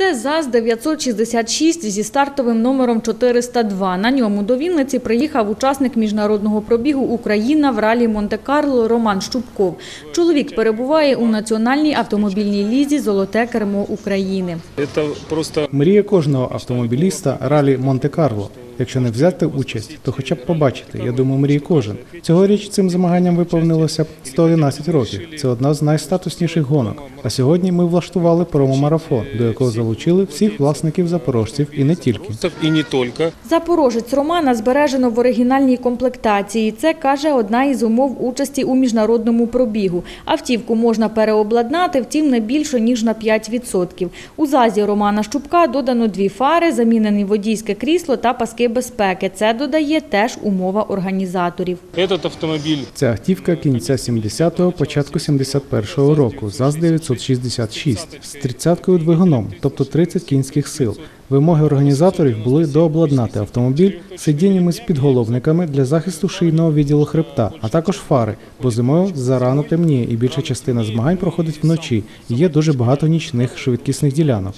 Це ЗАЗ 966 зі стартовим номером 402. На ньому до Вінниці приїхав учасник міжнародного пробігу Україна в ралі Монте-Карло Роман Щупков. Чоловік перебуває у національній автомобільній лізі Золоте кермо України. Это просто Мрія кожного автомобіліста ралі Монте-Карло. Якщо не взяти участь, то хоча б побачити. Я думаю, мріє кожен. Цьогоріч цим змаганням виповнилося 111 років. Це одна з найстатусніших гонок. А сьогодні ми влаштували промомарафон, до якого залучили всіх власників запорожців і не тільки. и не только. Запорожець Романа збережено в оригінальній комплектації. Це, каже, одна із умов участі у міжнародному пробігу. Автівку можна переобладнати, втім, не більше, ніж на 5%. У ЗАЗі Романа Щупка додано дві фари, замінені водійське крісло та паски безпеки. Це додає теж умова організаторів. Этот автівка кінця 70-го, початку 71-го року, ЗАЗ 966 з 30-кою двигуном, тобто 30 кінських сил. Вимоги організаторів були дообладнати автомобіль сидіннями з підголовниками для захисту шийного відділу хребта, а також фари, бо зимою зарано темніє і більша частина змагань проходить вночі. і Є дуже багато нічних швидкісних ділянок.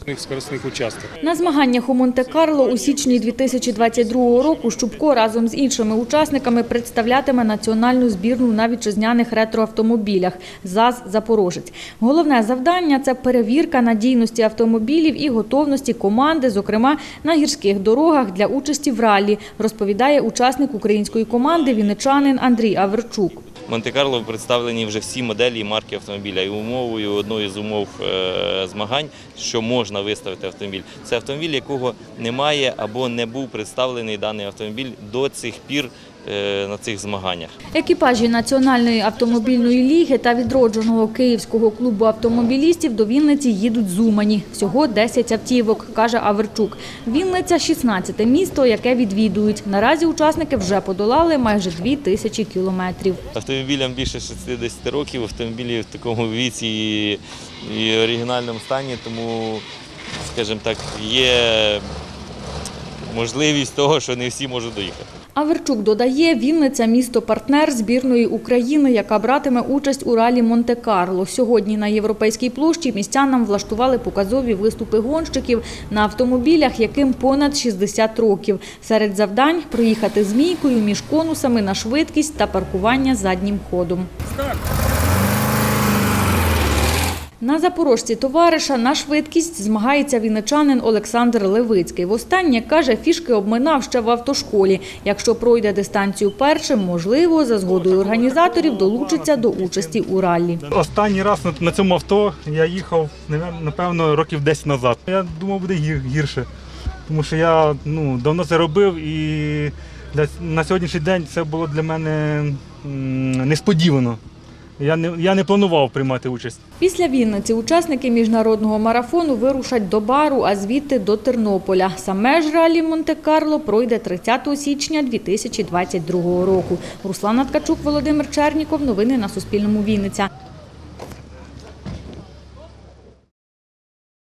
На змаганнях у Монте-Карло у січні 2022 року Щупко разом з іншими учасниками представлятиме національну збірну на вітчизняних ретроавтомобілях ЗАЗ «Запорожець». Головне завдання – це перевірка надійності автомобілів і готовності команди, зокрема на гірських дорогах для участі в ралі, розповідає учасник української команди вінничанин Андрій Аверчук. Монте-Карло представлені вже всі моделі і марки автомобіля. І умовою одної з умов е, змагань, що можна виставити автомобіль, це автомобіль, якого немає або не був представлений даний автомобіль до цих пір на цих змаганнях. Екіпажі Національної автомобільної ліги та відродженого Київського клубу автомобілістів до Вінниці їдуть з Умані. Всього 10 автівок, каже Аверчук. Вінниця – 16 місто, яке відвідують. Наразі учасники вже подолали майже 2 тисячі кілометрів. Автомобілям більше 60 років, автомобілі в такому віці і, і оригінальному стані, тому, скажімо так, є можливість того, що не всі можуть доїхати. Аверчук додає, Вінниця – місто-партнер збірної України, яка братиме участь у ралі Монте-Карло. Сьогодні на Європейській площі містянам влаштували показові виступи гонщиків на автомобілях, яким понад 60 років. Серед завдань – проїхати змійкою між конусами на швидкість та паркування заднім ходом. На запорожці товариша на швидкість змагається вінничанин Олександр Левицький. Востаннє, каже, фішки обминав ще в автошколі. Якщо пройде дистанцію першим, можливо, за згодою організаторів долучиться до участі у раллі. Останній раз на- цьому авто я їхав, напевно, років 10 назад. Я думав, буде гірше, тому що я ну, давно це робив і на сьогоднішній день це було для мене несподівано. Я не, я не планував приймати участь. Після Вінниці учасники міжнародного марафону вирушать до Бару, а звідти до Тернополя. Саме ж ралі Монте-Карло пройде 30 січня 2022 року. Руслана Ткачук, Володимир Черніков. Новини на Суспільному. Вінниця.